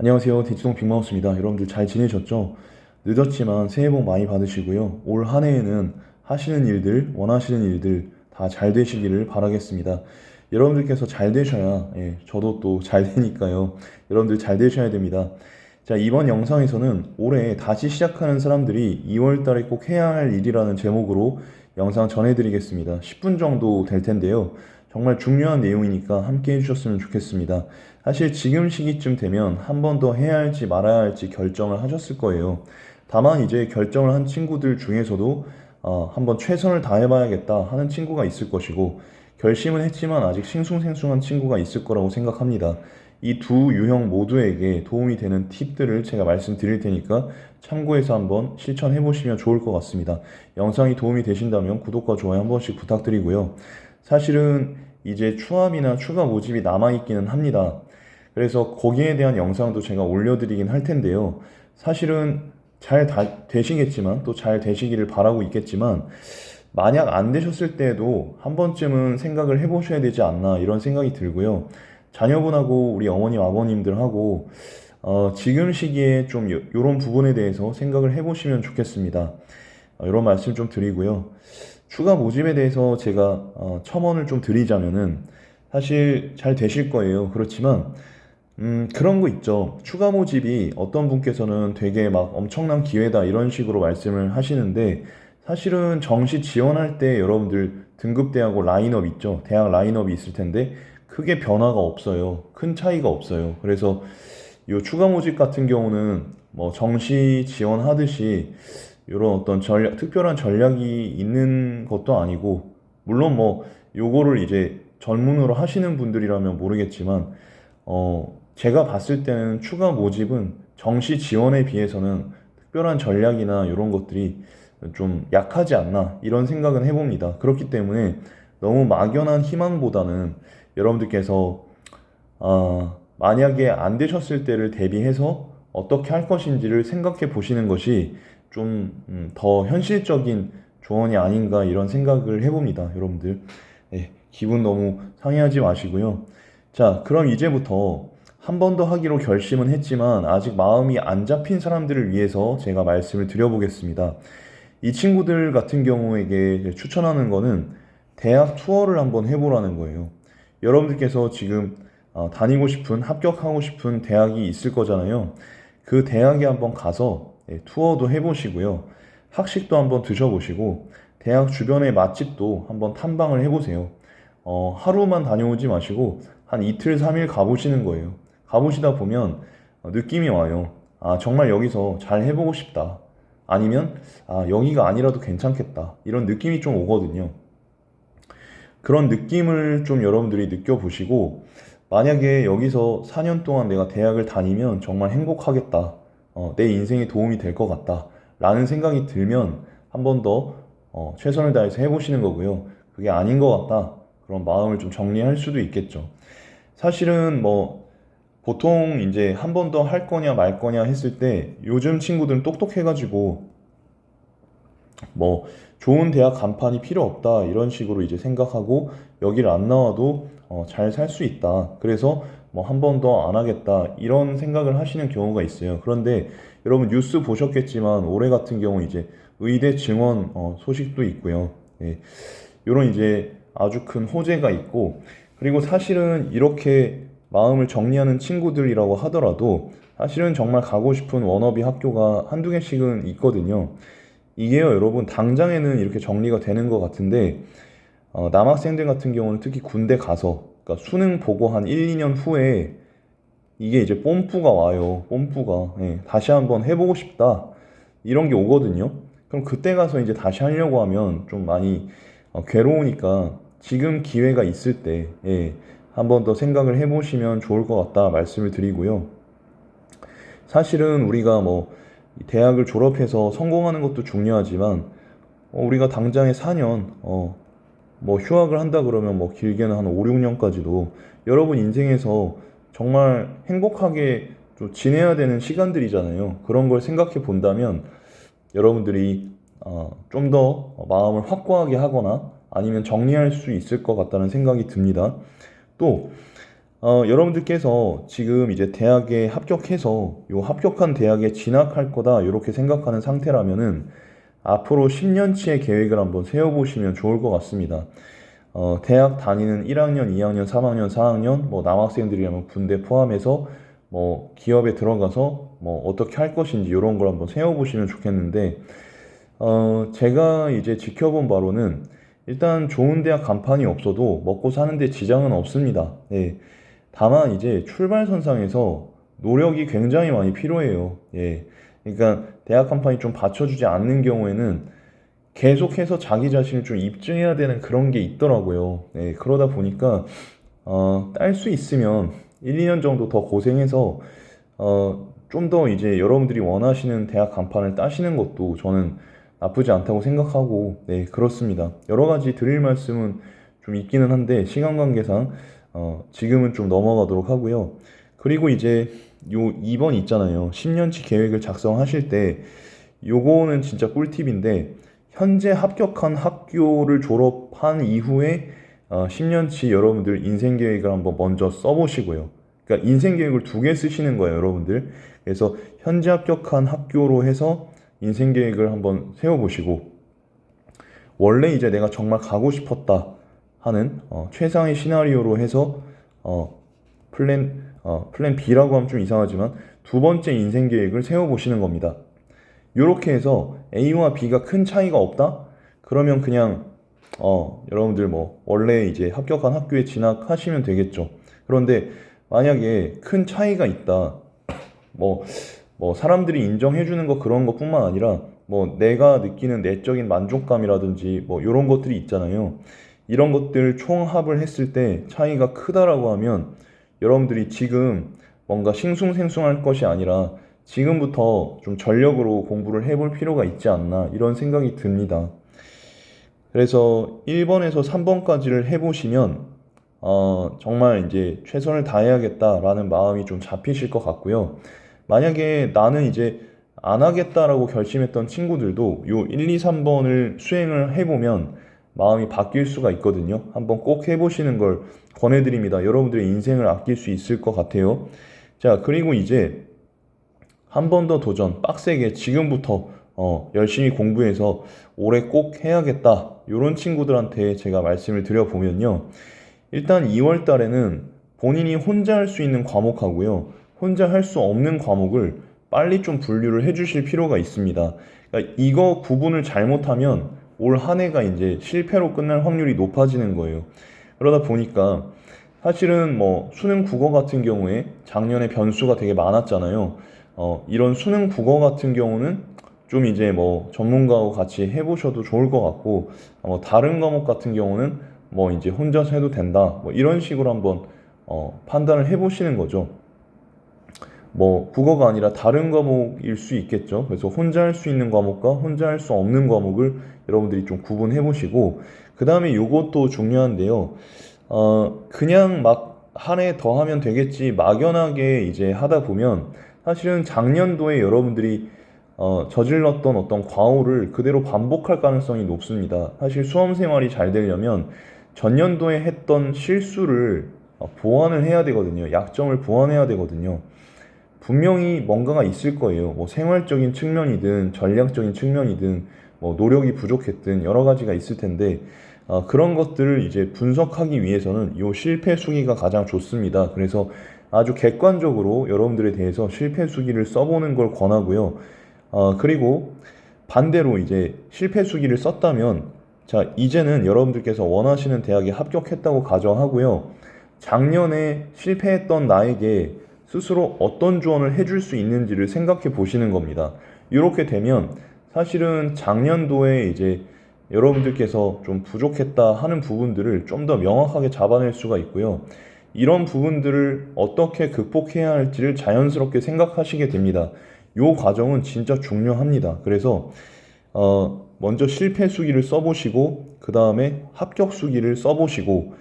안녕하세요. 대치동 빅마우스입니다. 여러분들 잘 지내셨죠? 늦었지만 새해 복 많이 받으시고요. 올 한 해에는 하시는 일들, 원하시는 일들 다 잘 되시기를 바라겠습니다. 여러분들께서 잘 되셔야 예, 저도 또 잘 되니까요. 여러분들 잘 되셔야 됩니다. 자, 이번 영상에서는 올해 다시 시작하는 사람들이 2월 달에 꼭 해야 할 일이라는 제목으로 영상 전해드리겠습니다. 10분 정도 될 텐데요. 정말 중요한 내용이니까 함께 해주셨으면 좋겠습니다. 사실 지금 시기쯤 되면 한 번 더 해야 할지 말아야 할지 결정을 하셨을 거예요. 다만 이제 결정을 한 친구들 중에서도 어, 한번 최선을 다해봐야겠다 하는 친구가 있을 것이고 결심은 했지만 아직 싱숭생숭한 친구가 있을 거라고 생각합니다. 이 두 유형 모두에게 도움이 되는 팁들을 제가 말씀드릴 테니까 참고해서 한번 실천해 보시면 좋을 것 같습니다. 영상이 도움이 되신다면 구독과 좋아요 한 번씩 부탁드리고요. 사실은 이제 추함이나 추가 모집이 남아있기는 합니다. 그래서 거기에 대한 영상도 제가 올려드리긴 할 텐데요. 사실은 잘 다- 되시겠지만 또 잘 되시기를 바라고 있겠지만 만약 안 되셨을 때에도 한 번쯤은 생각을 해보셔야 되지 않나 이런 생각이 들고요. 자녀분하고 우리 어머님 아버님들하고 어, 지금 시기에 좀 요- 요런 부분에 대해서 생각을 해보시면 좋겠습니다. 어, 이런 말씀 좀 드리고요. 추가 모집에 대해서 제가 어, 첨언을 좀 드리자면은 사실 잘 되실 거예요. 그렇지만 음, 그런 거 있죠. 추가 모집이 어떤 분께서는 되게 막 엄청난 기회다 이런 식으로 말씀을 하시는데 사실은 정시 지원할 때 여러분들 등급대하고 라인업 있죠. 대학 라인업이 있을 텐데 크게 변화가 없어요. 큰 차이가 없어요. 그래서 이 추가 모집 같은 경우는 뭐 정시 지원하듯이 이런 어떤 전략, 특별한 전략이 있는 것도 아니고 물론 뭐 요거를 이제 전문으로 하시는 분들이라면 모르겠지만 어 제가 봤을 때는 추가 모집은 정시 지원에 비해서는 특별한 전략이나 이런 것들이 좀 약하지 않나 이런 생각은 해봅니다. 그렇기 때문에 너무 막연한 희망보다는 여러분들께서 아, 만약에 안 되셨을 때를 대비해서 어떻게 할 것인지를 생각해 보시는 것이 좀 더 현실적인 조언이 아닌가 이런 생각을 해봅니다. 여러분들 예, 기분 너무 상해하지 마시고요. 자, 그럼 이제부터 한 번 더 하기로 결심은 했지만 아직 마음이 안 잡힌 사람들을 위해서 제가 말씀을 드려보겠습니다. 이 친구들 같은 경우에게 추천하는 거는 대학 투어를 한번 해보라는 거예요. 여러분들께서 지금 어, 다니고 싶은, 합격하고 싶은 대학이 있을 거잖아요. 그 대학에 한번 가서 예, 투어도 해보시고요. 학식도 한번 드셔보시고, 대학 주변의 맛집도 한번 탐방을 해보세요. 어, 하루만 다녀오지 마시고, 한 이틀, 삼일 가보시는 거예요. 가보시다 보면 어, 느낌이 와요. 아, 정말 여기서 잘 해보고 싶다. 아니면, 아, 여기가 아니라도 괜찮겠다. 이런 느낌이 좀 오거든요. 그런 느낌을 좀 여러분들이 느껴보시고, 만약에 여기서 4년 동안 내가 대학을 다니면 정말 행복하겠다. 어, 내 인생에 도움이 될 것 같다. 라는 생각이 들면 한 번더 어, 최선을 다해서 해보시는 거고요. 그게 아닌 것 같다. 그런 마음을 좀 정리할 수도 있겠죠. 사실은 뭐 보통 이제 한 번 더 할 거냐 말 거냐 했을 때 요즘 친구들은 똑똑해가지고 뭐 좋은 대학 간판이 필요 없다 이런 식으로 이제 생각하고 여기를 안 나와도 어, 잘 살 수 있다. 그래서 뭐 한 번 더 안 하겠다 이런 생각을 하시는 경우가 있어요. 그런데 여러분 뉴스 보셨겠지만 올해 같은 경우 이제 의대 증원 어, 소식도 있고요. 예. 이런 이제 아주 큰 호재가 있고 그리고 사실은 이렇게 마음을 정리하는 친구들이라고 하더라도 사실은 정말 가고 싶은 워너비 학교가 한두 개씩은 있거든요. 이게요, 여러분, 당장에는 이렇게 정리가 되는 것 같은데, 어, 남학생들 같은 경우는 특히 군대 가서, 그러니까 수능 보고 한 1, 2년 후에 이게 이제 뽐뿌가 와요. 뽐뿌가. 예, 다시 한번 해보고 싶다. 이런 게 오거든요. 그럼 그때 가서 이제 다시 하려고 하면 좀 많이 어, 괴로우니까 지금 기회가 있을 때, 예, 한번 더 생각을 해보시면 좋을 것 같다 말씀을 드리고요. 사실은 우리가 뭐 대학을 졸업해서 성공하는 것도 중요하지만 어, 우리가 당장에 4년 어, 뭐 휴학을 한다 그러면 뭐 길게는 한 5, 6년까지도 여러분 인생에서 정말 행복하게 좀 지내야 되는 시간들이잖아요. 그런 걸 생각해 본다면 여러분들이 어, 좀 더 마음을 확고하게 하거나 아니면 정리할 수 있을 것 같다는 생각이 듭니다. 또 어, 여러분들께서 지금 이제 대학에 합격해서 요 합격한 대학에 진학할 거다 이렇게 생각하는 상태라면은 앞으로 10년치의 계획을 한번 세워보시면 좋을 것 같습니다. 어, 대학 다니는 1학년, 2학년, 3학년, 4학년, 뭐 남학생들이라면 군대 포함해서 뭐 기업에 들어가서 뭐 어떻게 할 것인지 이런 걸 한번 세워보시면 좋겠는데 어, 제가 이제 지켜본 바로는 일단 좋은 대학 간판이 없어도 먹고 사는데 지장은 없습니다. 예. 다만 이제 출발선상에서 노력이 굉장히 많이 필요해요. 예. 그러니까 대학 간판이 좀 받쳐주지 않는 경우에는 계속해서 자기 자신을 좀 입증해야 되는 그런 게 있더라고요. 예. 그러다 보니까 어, 딸 수 있으면 1, 2년 정도 더 고생해서 어, 좀 더 이제 여러분들이 원하시는 대학 간판을 따시는 것도 저는 나쁘지 않다고 생각하고, 네, 그렇습니다. 여러 가지 드릴 말씀은 좀 있기는 한데, 시간 관계상, 어, 지금은 좀 넘어가도록 하고요. 그리고 이제 요 2번 있잖아요. 10년치 계획을 작성하실 때, 요거는 진짜 꿀팁인데, 현재 합격한 학교를 졸업한 이후에 어, 10년치 여러분들 인생 계획을 한번 먼저 써보시고요. 그러니까 인생 계획을 두 개 쓰시는 거예요, 여러분들. 그래서 현재 합격한 학교로 해서 인생 계획을 한번 세워보시고 원래 이제 내가 정말 가고 싶었다 하는 어, 최상의 시나리오로 해서 어, 플랜 어, 플랜 B라고 하면 좀 이상하지만 두 번째 인생 계획을 세워보시는 겁니다. 이렇게 해서 A와 B가 큰 차이가 없다? 그러면 그냥 어, 여러분들 뭐 원래 이제 합격한 학교에 진학하시면 되겠죠. 그런데 만약에 큰 차이가 있다. 뭐, 뭐 사람들이 인정해 주는 거 그런 것뿐만 아니라 뭐 내가 느끼는 내적인 만족감이라든지 뭐 이런 것들이 있잖아요. 이런 것들 총합을 했을 때 차이가 크다라고 하면 여러분들이 지금 뭔가 싱숭생숭할 것이 아니라 지금부터 좀 전력으로 공부를 해볼 필요가 있지 않나 이런 생각이 듭니다. 그래서 1번에서 3번까지를 해보시면 어, 정말 이제 최선을 다해야겠다라는 마음이 좀 잡히실 것 같고요. 만약에 나는 이제 안 하겠다라고 결심했던 친구들도 요 1, 2, 3번을 수행을 해보면 마음이 바뀔 수가 있거든요. 한번 꼭 해보시는 걸 권해드립니다. 여러분들의 인생을 아낄 수 있을 것 같아요. 자, 그리고 이제 한 번 더 도전, 빡세게 지금부터 어, 열심히 공부해서 올해 꼭 해야겠다. 이런 친구들한테 제가 말씀을 드려보면요. 일단 2월 달에는 본인이 혼자 할 수 있는 과목하고요. 혼자 할 수 없는 과목을 빨리 좀 분류를 해 주실 필요가 있습니다. 그러니까 이거 구분을 잘못하면 올 한 해가 이제 실패로 끝날 확률이 높아지는 거예요. 그러다 보니까 사실은 뭐 수능 국어 같은 경우에 작년에 변수가 되게 많았잖아요. 어, 이런 수능 국어 같은 경우는 좀 이제 뭐 전문가하고 같이 해보셔도 좋을 것 같고, 뭐 다른 과목 같은 경우는 뭐 이제 혼자서 해도 된다. 뭐 이런 식으로 한번 어, 판단을 해보시는 거죠. 뭐 국어가 아니라 다른 과목일 수 있겠죠. 그래서 혼자 할 수 있는 과목과 혼자 할 수 없는 과목을 여러분들이 좀 구분해 보시고 그 다음에 요것도 중요한데요. 어 그냥 막 한 해 더 하면 되겠지 막연하게 이제 하다 보면 사실은 작년도에 여러분들이 어, 저질렀던 어떤 과오를 그대로 반복할 가능성이 높습니다. 사실 수험 생활이 잘 되려면 전년도에 했던 실수를 어, 보완을 해야 되거든요. 약점을 보완해야 되거든요. 분명히 뭔가가 있을 거예요. 뭐 생활적인 측면이든 전략적인 측면이든 뭐 노력이 부족했든 여러 가지가 있을 텐데 어, 그런 것들을 이제 분석하기 위해서는 이 실패 수기가 가장 좋습니다. 그래서 아주 객관적으로 여러분들에 대해서 실패 수기를 써보는 걸 권하고요. 어, 그리고 반대로 이제 실패 수기를 썼다면 자, 이제는 여러분들께서 원하시는 대학에 합격했다고 가정하고요. 작년에 실패했던 나에게 스스로 어떤 조언을 해줄 수 있는지를 생각해 보시는 겁니다. 이렇게 되면 사실은 작년도에 이제 여러분들께서 좀 부족했다 하는 부분들을 좀 더 명확하게 잡아낼 수가 있고요. 이런 부분들을 어떻게 극복해야 할지를 자연스럽게 생각하시게 됩니다. 이 과정은 진짜 중요합니다. 그래서 어, 먼저 실패 수기를 써보시고 그 다음에 합격 수기를 써보시고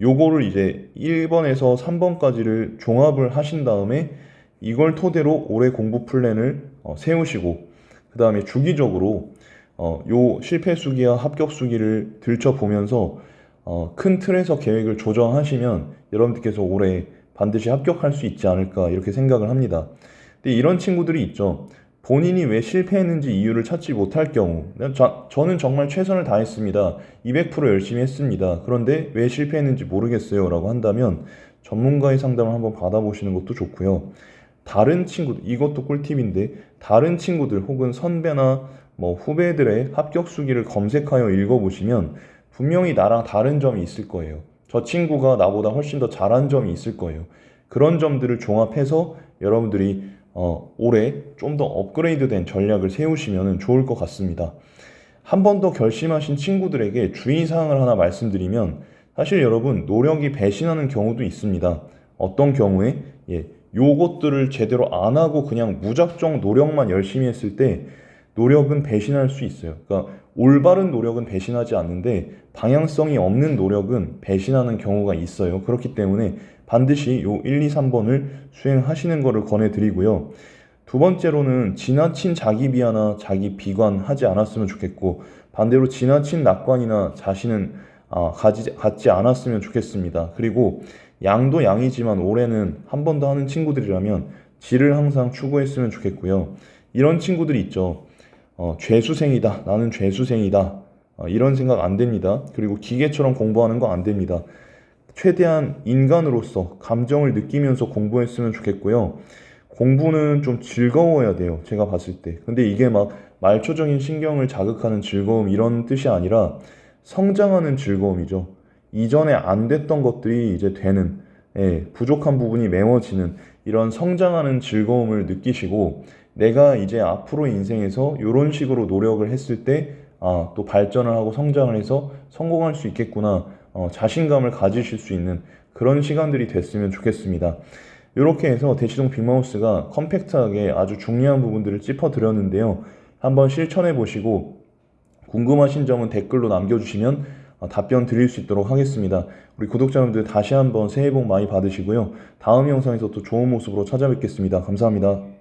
요거를 이제 1번에서 3번까지를 종합을 하신 다음에 이걸 토대로 올해 공부 플랜을 어, 세우시고 그 다음에 주기적으로 어, 요 실패 수기와 합격 수기를 들춰보면서 어, 큰 틀에서 계획을 조정하시면 여러분들께서 올해 반드시 합격할 수 있지 않을까 이렇게 생각을 합니다. 근데 이런 친구들이 있죠. 본인이 왜 실패했는지 이유를 찾지 못할 경우, 저, 저는 정말 최선을 다했습니다. 200% 열심히 했습니다. 그런데 왜 실패했는지 모르겠어요. 라고 한다면 전문가의 상담을 한번 받아보시는 것도 좋고요. 다른 친구들, 이것도 꿀팁인데, 다른 친구들 혹은 선배나 뭐 후배들의 합격 수기를 검색하여 읽어보시면 분명히 나랑 다른 점이 있을 거예요. 저 친구가 나보다 훨씬 더 잘한 점이 있을 거예요. 그런 점들을 종합해서 여러분들이 어, 올해 좀 더 업그레이드된 전략을 세우시면 좋을 것 같습니다. 한 번 더 결심하신 친구들에게 주의사항을 하나 말씀드리면 사실 여러분 노력이 배신하는 경우도 있습니다. 어떤 경우에 예, 요것들을 제대로 안 하고 그냥 무작정 노력만 열심히 했을 때 노력은 배신할 수 있어요. 그러니까 올바른 노력은 배신하지 않는데 방향성이 없는 노력은 배신하는 경우가 있어요. 그렇기 때문에 반드시 요 1, 2, 3번을 수행하시는 것을 권해드리고요. 두 번째로는 지나친 자기 비하나 자기 비관 하지 않았으면 좋겠고 반대로 지나친 낙관이나 자신은 아, 가지, 갖지 않았으면 좋겠습니다. 그리고 양도 양이지만 올해는 한 번 더 하는 친구들이라면 질을 항상 추구했으면 좋겠고요. 이런 친구들이 있죠. 어, 죄수생이다. 나는 죄수생이다. 어, 이런 생각 안 됩니다. 그리고 기계처럼 공부하는 거 안 됩니다. 최대한 인간으로서 감정을 느끼면서 공부했으면 좋겠고요. 공부는 좀 즐거워야 돼요. 제가 봤을 때. 근데 이게 막 말초적인 신경을 자극하는 즐거움 이런 뜻이 아니라 성장하는 즐거움이죠. 이전에 안 됐던 것들이 이제 되는, 예, 부족한 부분이 메워지는 이런 성장하는 즐거움을 느끼시고 내가 이제 앞으로 인생에서 이런 식으로 노력을 했을 때 아, 또 발전을 하고 성장을 해서 성공할 수 있겠구나. 어, 자신감을 가지실 수 있는 그런 시간들이 됐으면 좋겠습니다. 이렇게 해서 대치동 빅마우스가 컴팩트하게 아주 중요한 부분들을 짚어드렸는데요. 한번 실천해 보시고 궁금하신 점은 댓글로 남겨주시면 어, 답변 드릴 수 있도록 하겠습니다. 우리 구독자분들 다시 한번 새해 복 많이 받으시고요. 다음 영상에서 또 좋은 모습으로 찾아뵙겠습니다. 감사합니다.